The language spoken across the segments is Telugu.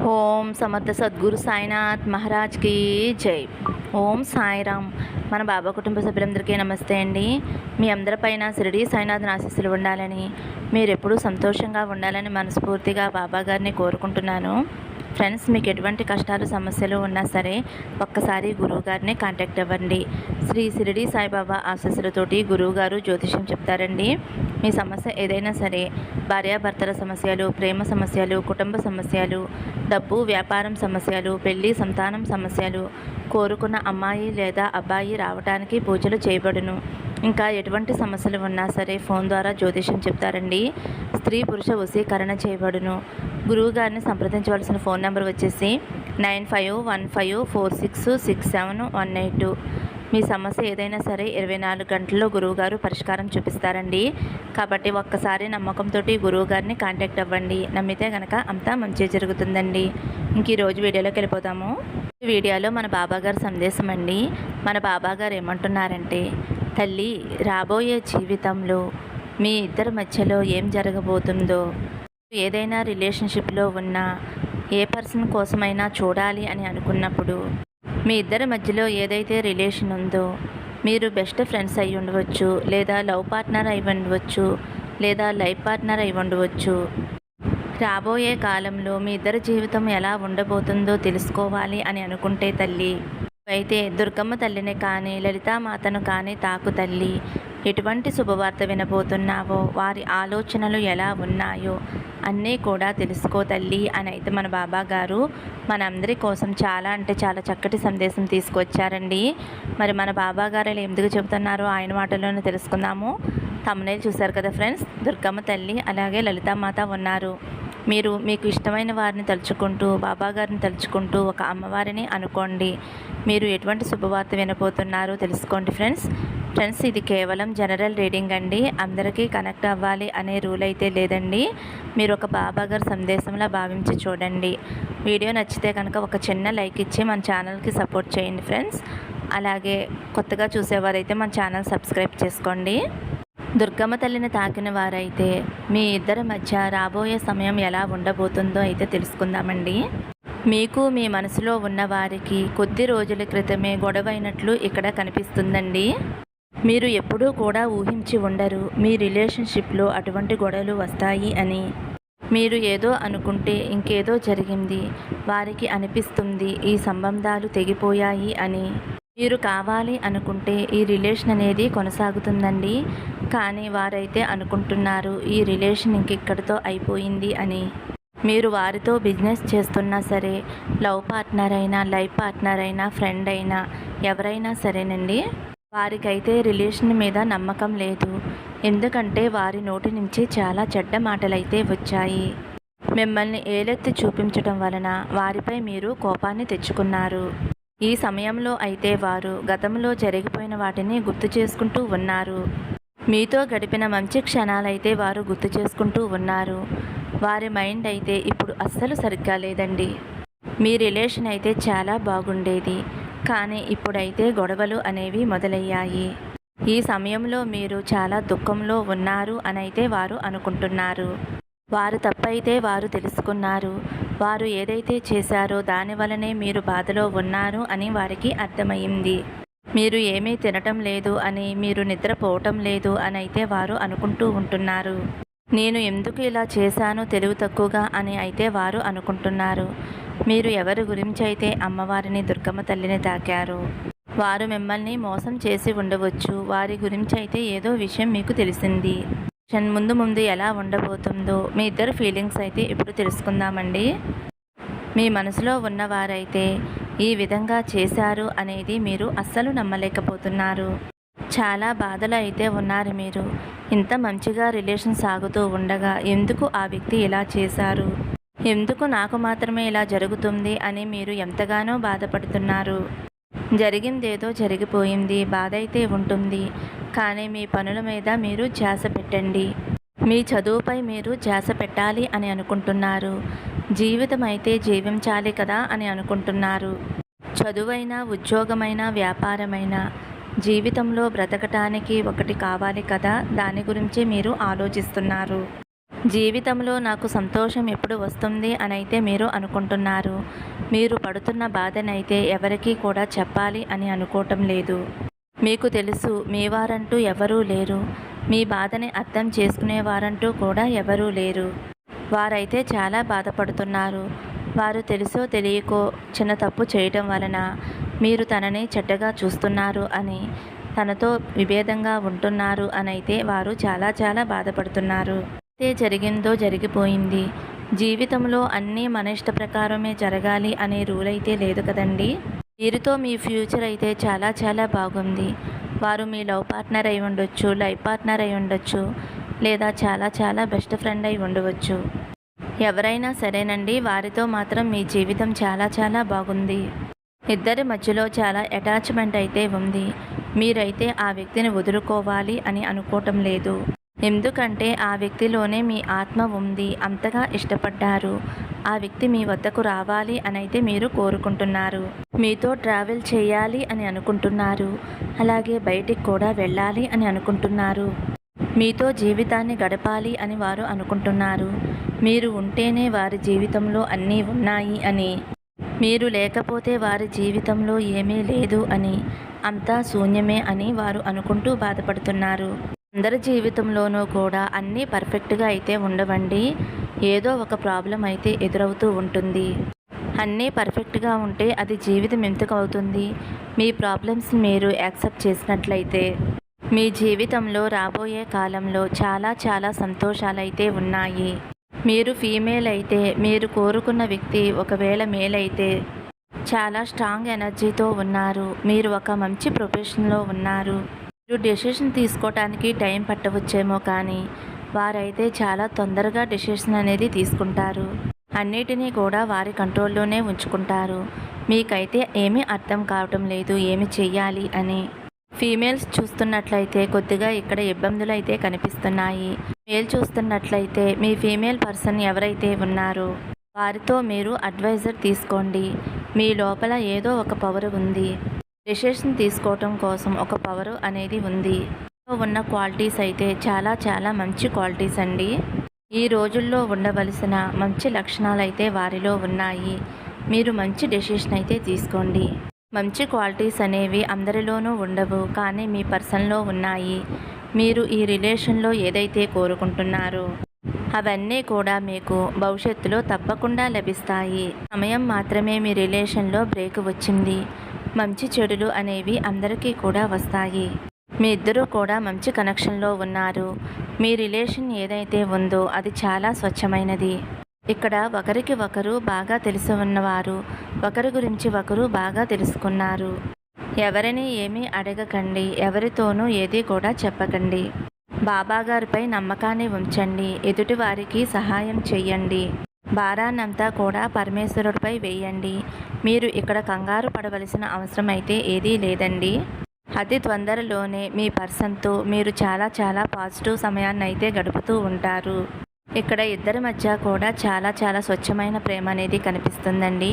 ఓం సమర్థ సద్గురు సాయినాథ్ మహారాజ్కి జై. ఓం సాయిరామ్. మన బాబా కుటుంబ సభ్యులందరికీ నమస్తే అండి. మీ అందరిపైన షిరిడి సాయినాథ్ ఆశీస్సులు ఉండాలని మీరెప్పుడూ సంతోషంగా ఉండాలని మనస్ఫూర్తిగా బాబా గారిని కోరుకుంటున్నాను. ఫ్రెండ్స్ మీకు ఎటువంటి కష్టాలు సమస్యలు ఉన్నా సరే ఒక్కసారి గురువు గారిని కాంటాక్ట్ అవ్వండి. శ్రీ షిరిడి సాయిబాబా ఆశస్సులతోటి గురువుగారు జ్యోతిష్యం చెప్తారండి. మీ సమస్య ఏదైనా సరే భార్యాభర్తల సమస్యలు ప్రేమ సమస్యలు కుటుంబ సమస్యలు డబ్బు వ్యాపారం సమస్యలు పెళ్ళి సంతానం సమస్యలు కోరుకున్న అమ్మాయి లేదా అబ్బాయి రావడానికి పూజలు చేయబడును. ఇంకా ఎటువంటి సమస్యలు ఉన్నా సరే ఫోన్ ద్వారా జ్యోతిష్యం చెప్తారండి. స్త్రీ పురుష వశీకరణ చేయబడును. గురువు గారిని సంప్రదించవలసిన ఫోన్ నెంబర్ వచ్చేసి nine five one five four six six seven one eight మీ సమస్య ఏదైనా సరే ఇరవై నాలుగు గంటల్లో గురువుగారు పరిష్కారం చూపిస్తారండి. కాబట్టి ఒక్కసారి నమ్మకంతో గురువు గారిని కాంటాక్ట్ అవ్వండి. నమ్మితే కనుక అంతా మంచి జరుగుతుందండి. ఇంక ఈరోజు వీడియోలోకి వెళ్ళిపోతాము ఈ వీడియోలో మన బాబాగారు సందేశం అండి. మన బాబాగారు ఏమంటున్నారంటే తల్లి రాబోయే జీవితంలో మీ ఇద్దరి మధ్యలో ఏం జరగబోతుందో ఏదైనా రిలేషన్షిప్లో ఉన్న ఏ పర్సన్ కోసమైనా చూడాలి అని అనుకున్నప్పుడు మీ ఇద్దరి మధ్యలో ఏదైతే రిలేషన్ ఉందో మీరు బెస్ట్ ఫ్రెండ్స్ అయి ఉండవచ్చు లేదా లవ్ పార్ట్నర్ అయి ఉండవచ్చు లేదా లైఫ్ పార్ట్నర్ అయి ఉండవచ్చు. రాబోయే కాలంలో మీ ఇద్దరి జీవితం ఎలా ఉండబోతుందో తెలుసుకోవాలి అని అనుకుంటే తల్లి అయితే దుర్గమ్మ తల్లిని కానీ లలితామాతను కానీ తాకు తల్లి. ఎటువంటి శుభవార్త వినబోతున్నావో? వారి ఆలోచనలు ఎలా ఉన్నాయో అన్నీ కూడా తెలుసుకో తల్లి అని అయితే మన బాబా గారు మనందరి కోసం చాలా అంటే చాలా చక్కటి సందేశం తీసుకొచ్చారండి. మరి మన బాబా గారు ఎందుకు చెబుతున్నారో ఆయన మాటల్లోనే తెలుసుకుందాము. తమ్మునేలు చూశారు కదా ఫ్రెండ్స్? దుర్గమ్మ తల్లి అలాగే లలితామాత ఉన్నారు. మీరు మీకు ఇష్టమైన వారిని తలుచుకుంటూ బాబా గారిని తలుచుకుంటూ ఒక అమ్మవారిని అనుకోండి. మీరు ఎటువంటి శుభవార్త వినబోతున్నారో తెలుసుకోండి ఫ్రెండ్స్. ఫ్రెండ్స్ ఇది కేవలం జనరల్ రీడింగ్ అండి. అందరికీ కనెక్ట్ అవ్వాలి అనే రూల్ అయితే లేదండి. మీరు ఒక బాబా గారి సందేశంలా భావించి చూడండి. వీడియో నచ్చితే కనుక ఒక చిన్న లైక్ ఇచ్చి మన ఛానల్కి సపోర్ట్ చేయండి ఫ్రెండ్స్. అలాగే కొత్తగా చూసేవారైతే మన ఛానల్ సబ్స్క్రైబ్ చేసుకోండి. దుర్గమ్మ తల్లిని తాకిన వారైతే మీ ఇద్దరి మధ్య రాబోయే సమయం ఎలా ఉండబోతుందో అయితే తెలుసుకుందామండి. మీకు మీ మనసులో ఉన్న వారికి కొద్ది రోజుల క్రితమే గొడవైనట్లు ఇక్కడ కనిపిస్తుందండి. మీరు ఎప్పుడూ కూడా ఊహించి ఉండరు మీ రిలేషన్షిప్లో అటువంటి గొడవలు వస్తాయి అని. మీరు ఏదో అనుకుంటే ఇంకేదో జరిగింది వారికి అనిపిస్తుంది ఈ సంబంధాలు తెగిపోయాయి అని. మీరు కావాలి అనుకుంటే ఈ రిలేషన్ అనేది కొనసాగుతుందండి. కానీ వారైతే అనుకుంటున్నారు ఈ రిలేషన్ ఇంకెక్కడితో అయిపోయింది అని. మీరు వారితో బిజినెస్ చేస్తున్నా సరే లవ్ పార్ట్నర్ అయినా లైఫ్ పార్ట్నర్ అయినా ఫ్రెండ్ అయినా ఎవరైనా సరేనండి. వారికైతే రిలేషన్ మీద నమ్మకం లేదు. ఎందుకంటే వారి నోటి నుంచి చాలా చెడ్డ మాటలైతే వచ్చాయి. మిమ్మల్ని ఏలెత్తి చూపించడం వలన వారిపై మీరు కోపాన్ని తెచ్చుకున్నారు. ఈ సమయంలో అయితే వారు గతంలో జరిగిపోయిన వాటిని గుర్తు చేసుకుంటూ ఉన్నారు. మీతో గడిపిన మంచి క్షణాలైతే వారు గుర్తు చేసుకుంటూ ఉన్నారు. వారి మైండ్ అయితే ఇప్పుడు అస్సలు సరిగ్గా లేదండి. మీ రిలేషన్ అయితే చాలా బాగుండేది. కానీ ఇప్పుడైతే గొడవలు అనేవి మొదలయ్యాయి. ఈ సమయంలో మీరు చాలా దుఃఖంలో ఉన్నారు అని అయితే వారు అనుకుంటున్నారు. వారు తప్పైతే వారు తెలుసుకున్నారు. వారు ఏదైతే చేశారో దానివలనే మీరు బాధలో ఉన్నారు అని వారికి అర్థమైంది మీరు ఏమీ తినటం లేదు అని మీరు నిద్రపోవటం లేదు అని అయితే వారు అనుకుంటూ ఉంటున్నారు. నేను ఎందుకు ఇలా చేశాను తెలివి తక్కువగా అని అయితే వారు అనుకుంటున్నారు. మీరు ఎవరి గురించి అయితే అమ్మవారిని దుర్గమ్మ తల్లిని తాకారు వారు మిమ్మల్ని మోసం చేసి ఉండవచ్చు. వారి గురించి అయితే ఏదో విషయం మీకు తెలిసింది. ముందు ముందు ఎలా ఉండబోతుందో మీ ఇద్దరు ఫీలింగ్స్ అయితే ఇప్పుడు తెలుసుకుందామండి. మీ మనసులో ఉన్నవారైతే ఈ విధంగా చేశారు అనేది మీరు అస్సలు నమ్మలేకపోతున్నారు. చాలా బాధలు అయితే ఉన్నారు మీరు. ఇంత మంచిగా రిలేషన్ సాగుతూ ఉండగా ఎందుకు ఆ వ్యక్తి ఇలా చేశారు? ఎందుకు నాకు మాత్రమే ఇలా జరుగుతుంది అని మీరు ఎంతగానో బాధపడుతున్నారు. జరిగిందేదో జరిగిపోయింది బాధ అయితే ఉంటుంది. కానీ మీ పనుల మీద మీరు ధ్యాస పెట్టండి. మీ చదువుపై మీరు ధ్యాస పెట్టాలి అని అనుకుంటున్నారు. జీవితం అయితే జీవించాలి కదా అని అనుకుంటున్నారు. చదువైనా ఉద్యోగమైన వ్యాపారమైన జీవితంలో బ్రతకటానికి ఒకటి కావాలి కదా దాని గురించి మీరు ఆలోచిస్తున్నారు. జీవితంలో నాకు సంతోషం ఎప్పుడు వస్తుంది అని అయితే మీరు అనుకుంటున్నారు. మీరు పడుతున్న బాధనైతే ఎవరికీ కూడా చెప్పాలి అని అనుకోవటం లేదు. మీకు తెలుసు మీ వారంటూ ఎవరూ లేరు. మీ బాధని అర్థం చేసుకునేవారంటూ కూడా ఎవరూ లేరు. వారైతే చాలా బాధపడుతున్నారు. వారు తెలుసో తెలియకో చిన్న తప్పు చేయటం వలన మీరు తనని చెడ్డగా చూస్తున్నారు అని తనతో విభేదంగా ఉంటున్నారు అని అయితే వారు చాలా చాలా బాధపడుతున్నారు. అయితే జరిగిందో జరిగిపోయింది. జీవితంలో అన్నీ మన ఇష్ట ప్రకారమే జరగాలి అనే రూల్ అయితే లేదు కదండి? వీరితో మీ ఫ్యూచర్ అయితే చాలా చాలా బాగుంది. వారు మీ లవ్ పార్ట్నర్ అయి ఉండొచ్చు లైఫ్ పార్ట్నర్ అయి ఉండొచ్చు లేదా చాలా చాలా బెస్ట్ ఫ్రెండ్ అయి ఉండవచ్చు. ఎవరైనా సరేనండి వారితో మాత్రం మీ జీవితం చాలా చాలా బాగుంది. ఇద్దరి మధ్యలో చాలా అటాచ్మెంట్ అయితే ఉంది. మీరైతే ఆ వ్యక్తిని వదులుకోవాలి అని అనుకోవటం లేదు. ఎందుకంటే ఆ వ్యక్తిలోనే మీ ఆత్మ ఉంది. అంతగా ఇష్టపడ్డారు. ఆ వ్యక్తి మీ వద్దకు రావాలి అని అయితే మీరు కోరుకుంటున్నారు. మీతో ట్రావెల్ చేయాలి అని అనుకుంటున్నారు. అలాగే బయటికి కూడా వెళ్ళాలి అని అనుకుంటున్నారు. మీతో జీవితాన్ని గడపాలి అని వారు అనుకుంటున్నారు. మీరు ఉంటేనే వారి జీవితంలో అన్నీ ఉన్నాయి అని. మీరు లేకపోతే వారి జీవితంలో ఏమీ లేదు అని. అంతా శూన్యమే అని వారు అనుకుంటూ బాధపడుతున్నారు. అందరి జీవితంలోనూ కూడా అన్నీ పర్ఫెక్ట్గా అయితే ఉండవండి. ఏదో ఒక ప్రాబ్లం అయితే ఎదురవుతూ ఉంటుంది. అన్నీ పర్ఫెక్ట్గా ఉంటే అది జీవితం ఎందుకు అవుతుంది? మీ ప్రాబ్లమ్స్ మీరు యాక్సెప్ట్ చేసినట్లయితే. మీ జీవితంలో రాబోయే కాలంలో చాలా చాలా సంతోషాలైతే ఉన్నాయి. మీరు ఫీమేల్ అయితే మీరు కోరుకున్న వ్యక్తి ఒకవేళ మేల్ అయితే చాలా స్ట్రాంగ్ ఎనర్జీతో ఉన్నారు. మీరు ఒక మంచి ప్రొఫెషన్లో ఉన్నారు. మీరు డెసిషన్ తీసుకోవటానికి టైం పట్టవచ్చేమో కానీ వారైతే చాలా తొందరగా డెసిషన్ అనేది తీసుకుంటారు. అన్నిటినీ కూడా వారి కంట్రోల్లోనే ఉంచుకుంటారు. మీకైతే ఏమీ అర్థం కావటం లేదు ఏమి చెయ్యాలి అని. ఫీమేల్స్ చూస్తున్నట్లయితే కొద్దిగా ఇక్కడ ఇబ్బందులు అయితే కనిపిస్తున్నాయి. మేల్ చూస్తున్నట్లయితే మీ ఫీమేల్ పర్సన్ ఎవరైతే ఉన్నారో వారితో మీరు అడ్వైజర్ తీసుకోండి. మీ లోపల ఏదో ఒక పవర్ ఉంది. డెసిషన్ తీసుకోవటం కోసం ఒక పవర్ అనేది ఉంది. ఉన్న క్వాలిటీస్ అయితే చాలా చాలా మంచి క్వాలిటీస్ అండి. ఈ రోజుల్లో ఉండవలసిన మంచి లక్షణాలు అయితే వారిలో ఉన్నాయి. మీరు మంచి డెసిషన్ అయితే తీసుకోండి. మంచి క్వాలిటీస్ అనేవి అందరిలోనూ ఉండవు కానీ మీ పర్సన్లో ఉన్నాయి. మీరు ఈ రిలేషన్లో ఏదైతే కోరుకుంటున్నారో అవన్నీ కూడా మీకు భవిష్యత్తులో తప్పకుండా లభిస్తాయి. సమయం మాత్రమే మీ రిలేషన్లో బ్రేక్ వచ్చింది. మంచి చెడులు అనేవి అందరికీ కూడా వస్తాయి. మీ ఇద్దరూ కూడా మంచి కనెక్షన్లో ఉన్నారు. మీ రిలేషన్ ఏదైతే ఉందో అది చాలా స్వచ్ఛమైనది. ఇక్కడ ఒకరికి ఒకరు బాగా తెలిసి ఉన్నవారు ఒకరి గురించి ఒకరు బాగా తెలుసుకున్నారు. ఎవరిని ఏమీ అడగకండి ఎవరితోనూ ఏది కూడా చెప్పకండి. బాబాగారిపై నమ్మకాన్ని ఉంచండి ఎదుటి వారికి సహాయం చేయండి భారాన్నంతా కూడా పరమేశ్వరుడిపై వేయండి. మీరు ఇక్కడ కంగారు పడవలసిన అవసరం అయితే ఏదీ లేదండి. అతి తొందరలోనే మీ పర్సన్తో మీరు చాలా చాలా పాజిటివ్ సమయాన్ని అయితే గడుపుతూ ఉంటారు. ఇక్కడ ఇద్దరి మధ్య కూడా చాలా చాలా స్వచ్ఛమైన ప్రేమ అనేది కనిపిస్తుందండి.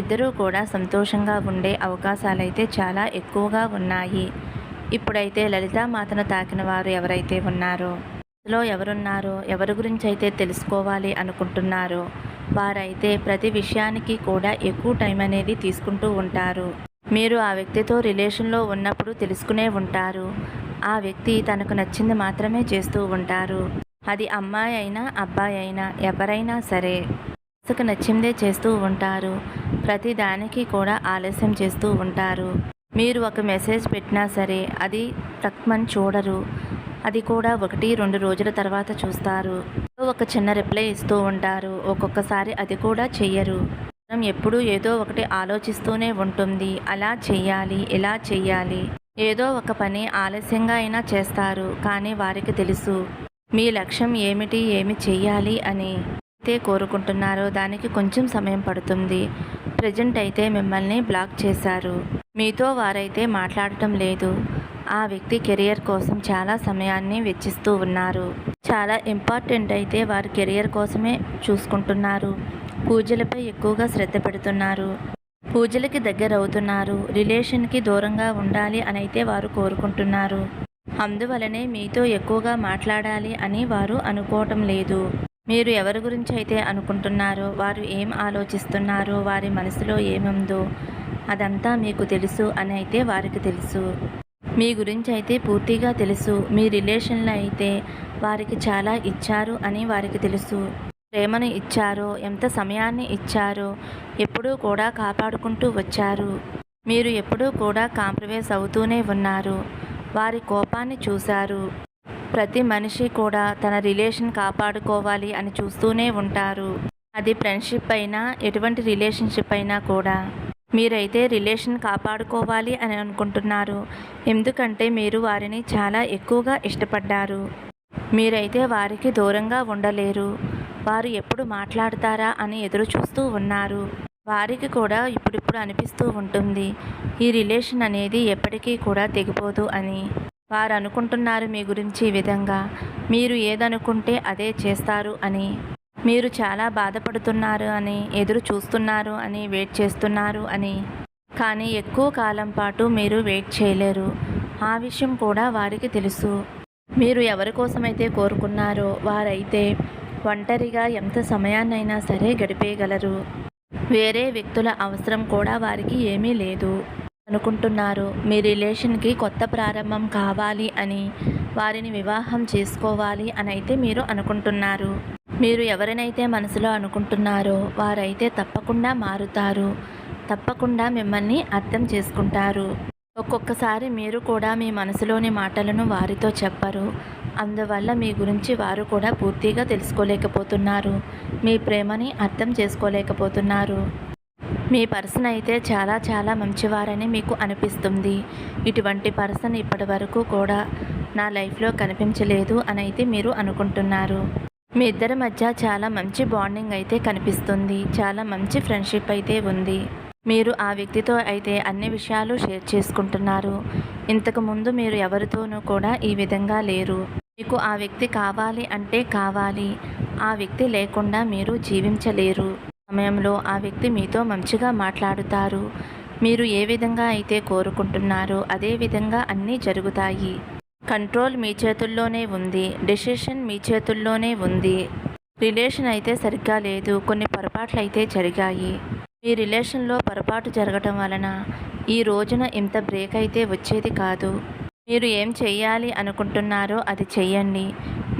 ఇద్దరూ కూడా సంతోషంగా ఉండే అవకాశాలు అయితే చాలా ఎక్కువగా ఉన్నాయి. ఇప్పుడైతే లలితామాతను తాకిన వారు ఎవరైతే ఉన్నారో లో ఎవరున్నారో ఎవరి గురించి అయితే తెలుసుకోవాలి అనుకుంటున్నారో వారైతే ప్రతి విషయానికి కూడా ఎక్కువ టైం అనేది తీసుకుంటూ ఉంటారు. మీరు ఆ వ్యక్తితో రిలేషన్లో ఉన్నప్పుడు తెలుసుకునే ఉంటారు. ఆ వ్యక్తి తనకు నచ్చింది మాత్రమే చేస్తూ ఉంటారు. అది అమ్మాయి అయినా అబ్బాయి అయినా ఎవరైనా సరే మనసుకు నచ్చిందే చేస్తూ ఉంటారు. ప్రతి దానికి కూడా ఆలస్యం చేస్తూ ఉంటారు. మీరు ఒక మెసేజ్ పెట్టినా సరే అది తక్కువని చూడరు. అది కూడా ఒకటి రెండు రోజుల తర్వాత చూస్తారు. ఒక చిన్న రిప్లై ఇస్తూ ఉంటారు. ఒక్కొక్కసారి అది కూడా చెయ్యరు. మనం ఎప్పుడూ ఏదో ఒకటి ఆలోచిస్తూనే ఉంటుంది. అలా చెయ్యాలి ఇలా చెయ్యాలి. ఏదో ఒక పని ఆలస్యంగా అయినా చేస్తారు. కానీ వారికి తెలుసు మీ లక్ష్యం ఏమిటి ఏమి చెయ్యాలి అని అయితే కోరుకుంటున్నారో దానికి కొంచెం సమయం పడుతుంది. ప్రజెంట్ అయితే మిమ్మల్ని బ్లాక్ చేశారు. మీతో వారైతే మాట్లాడటం లేదు. ఆ వ్యక్తి కెరియర్ కోసం చాలా సమయాన్ని వెచ్చిస్తూ ఉన్నారు. చాలా ఇంపార్టెంట్ అయితే వారి కెరియర్ కోసమే చూసుకుంటున్నారు. పూజలపై ఎక్కువగా శ్రద్ధ పెడుతున్నారు. పూజలకి దగ్గర అవుతున్నారు. రిలేషన్కి దూరంగా ఉండాలి అని అయితే వారు కోరుకుంటున్నారు. అందువలనే మీతో ఎక్కువగా మాట్లాడాలి అని వారు అనుకోవటం లేదు. మీరు ఎవరి గురించి అయితే అనుకుంటున్నారో వారు ఏం ఆలోచిస్తున్నారో వారి మనసులో ఏముందో అదంతా మీకు తెలుసు అని అయితే వారికి తెలుసు. మీ గురించి అయితే పూర్తిగా తెలుసు. మీ రిలేషన్లో అయితే వారికి చాలా ఇచ్చారు అని వారికి తెలుసు. ప్రేమను ఇచ్చారో ఎంత సమయాన్ని ఇచ్చారో ఎప్పుడూ కూడా కాపాడుకుంటూ వచ్చారు. మీరు ఎప్పుడూ కూడా కాంప్రమైజ్ అవుతూనే ఉన్నారు. వారి కోపాన్ని చూశారు. ప్రతి మనిషి కూడా తన రిలేషన్ కాపాడుకోవాలి అని చూస్తూనే ఉంటారు. అది ఫ్రెండ్షిప్ అయినా ఎటువంటి రిలేషన్షిప్ అయినా కూడా. మీరైతే రిలేషన్ కాపాడుకోవాలి అని అనుకుంటున్నారు. ఎందుకంటే మీరు వారిని చాలా ఎక్కువగా ఇష్టపడ్డారు. మీరైతే వారికి దూరంగా ఉండలేరు. వారు ఎప్పుడు మాట్లాడతారా అని ఎదురు చూస్తూ ఉన్నారు. వారికి కూడా ఇప్పుడిప్పుడు అనిపిస్తూ ఉంటుంది ఈ రిలేషన్ అనేది ఎప్పటికీ కూడా తెగిపోదు అని. వారు అనుకుంటున్నారు మీ గురించి ఈ విధంగా. మీరు ఏదనుకుంటే అదే చేస్తారు అని. మీరు చాలా బాధపడుతున్నారు అని ఎదురు చూస్తున్నారు అని వెయిట్ చేస్తున్నారు అని. కానీ ఎక్కువ కాలం పాటు మీరు వెయిట్ చేయలేరు. ఆ విషయం కూడా వారికి తెలుసు. మీరు ఎవరి కోసమైతే కోరుకున్నారో వారైతే ఒంటరిగా ఎంత సమయాన్నైనా సరే గడిపేయగలరు. వేరే వ్యక్తుల అవసరం కూడా వారికి ఏమీ లేదు. అనుకుంటున్నారు మీ రిలేషన్కి కొత్త ప్రారంభం కావాలి అని వారిని వివాహం చేసుకోవాలి అని అయితే మీరు అనుకుంటున్నారు. మీరు ఎవరినైతే మనసులో అనుకుంటున్నారో వారైతే తప్పకుండా మారుతారు. తప్పకుండా మిమ్మల్ని అర్థం చేసుకుంటారు. ఒక్కొక్కసారి మీరు కూడా మీ మనసులోని మాటలను వారితో చెప్పరు. అందువల్ల మీ గురించి వారు కూడా పూర్తిగా తెలుసుకోలేకపోతున్నారు. మీ ప్రేమని అర్థం చేసుకోలేకపోతున్నారు. మీ పర్సన్ అయితే చాలా చాలా మంచివారని మీకు అనిపిస్తుంది. ఇటువంటి పర్సన్ ఇప్పటి వరకు కూడా నా లైఫ్లో కనిపించలేదు అని అయితే మీరు అనుకుంటున్నారు. మీ ఇద్దరి మధ్య చాలా మంచి బాండింగ్ అయితే కనిపిస్తుంది. చాలా మంచి ఫ్రెండ్షిప్ అయితే ఉంది. మీరు ఆ వ్యక్తితో అయితే అన్ని విషయాలు షేర్ చేసుకుంటున్నారు. ఇంతకుముందు మీరు ఎవరితోనూ కూడా ఈ విధంగా లేరు. మీకు ఆ వ్యక్తి కావాలి అంటే కావాలి. ఆ వ్యక్తి లేకుండా మీరు జీవించలేరు. సమయంలో ఆ వ్యక్తి మీతో మంచిగా మాట్లాడుతారు. మీరు ఏ విధంగా అయితే కోరుకుంటున్నారో అదే విధంగా అన్నీ జరుగుతాయి. కంట్రోల్ మీ చేతుల్లోనే ఉంది. డెసిషన్ మీ చేతుల్లోనే ఉంది. రిలేషన్ అయితే సరిగ్గా లేదు. కొన్ని పొరపాట్లు అయితే జరిగాయి. మీ రిలేషన్లో పొరపాటు జరగటం వలన ఈ రోజున ఇంత బ్రేక్ అయితే వచ్చేది కాదు. మీరు ఏం చెయ్యాలి అనుకుంటున్నారో అది చెయ్యండి.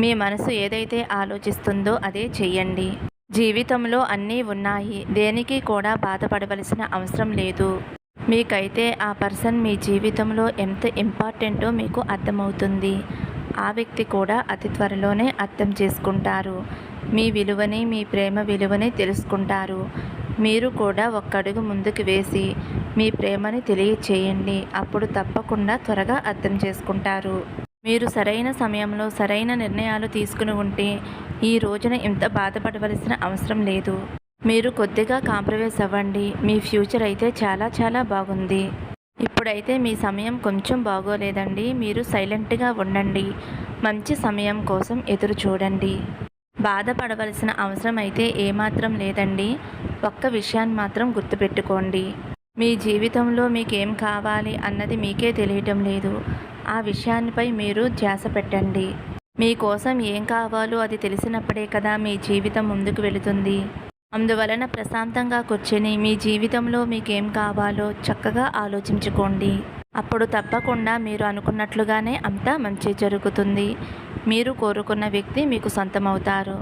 మీ మనసు ఏదైతే ఆలోచిస్తుందో అదే చెయ్యండి. జీవితంలో అన్నీ ఉన్నాయి. దేనికి కూడా బాధపడవలసిన అవసరం లేదు. మీకైతే ఆ పర్సన్ మీ జీవితంలో ఎంత ఇంపార్టెంటో మీకు అర్థమవుతుంది. ఆ వ్యక్తి కూడా అతి త్వరలోనే అర్థం చేసుకుంటారు. మీ విలువని మీ ప్రేమ విలువని తెలుసుకుంటారు. మీరు కూడా ఒక్కడుగు ముందుకు వేసి మీ ప్రేమని తెలియచేయండి. అప్పుడు తప్పకుండా త్వరగా అర్థం చేసుకుంటారు. మీరు సరైన సమయంలో సరైన నిర్ణయాలు తీసుకుని ఉంటే ఈ రోజున ఇంత బాధపడవలసిన అవసరం లేదు. మీరు కొద్దిగా కాంప్రమైజ్ అవ్వండి. మీ ఫ్యూచర్ అయితే చాలా చాలా బాగుంది. ఇప్పుడైతే మీ సమయం కొంచెం బాగోలేదండి. మీరు సైలెంట్గా ఉండండి. మంచి సమయం కోసం ఎదురు చూడండి. బాధపడవలసిన అవసరం అయితే ఏమాత్రం లేదండి. ఒక్క విషయాన్ని మాత్రం గుర్తుపెట్టుకోండి. మీ జీవితంలో మీకేం కావాలి అన్నది మీకే తెలియటం లేదు. ఆ విషయాన్నిపై మీరు ధ్యాస పెట్టండి. మీకోసం ఏం కావాలో అది తెలిసినప్పుడే కదా మీ జీవితం ముందుకు వెళుతుంది. అందువలన ప్రశాంతంగా కూర్చొని మీ జీవితంలో మీకేం కావాలో చక్కగా ఆలోచించుకోండి. అప్పుడు తప్పకుండా మీరు అనుకున్నట్లుగానే అంతా మంచి జరుగుతుంది. మీరు కోరుకున్న వ్యక్తి మీకు సొంతమవుతారు.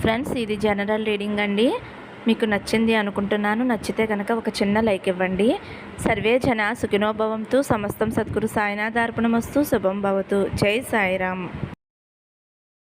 ఫ్రెండ్స్ ఇది జనరల్ రీడింగ్ అండి. మీకు నచ్చింది అనుకుంటున్నాను. నచ్చితే కనుక ఒక చిన్న లైక్ ఇవ్వండి. సర్వే జన సుఖినోభవంతు. సమస్తం సద్గురు సాయినాథార్పణమస్తు. శుభం భవతు. జై సాయిరామ్.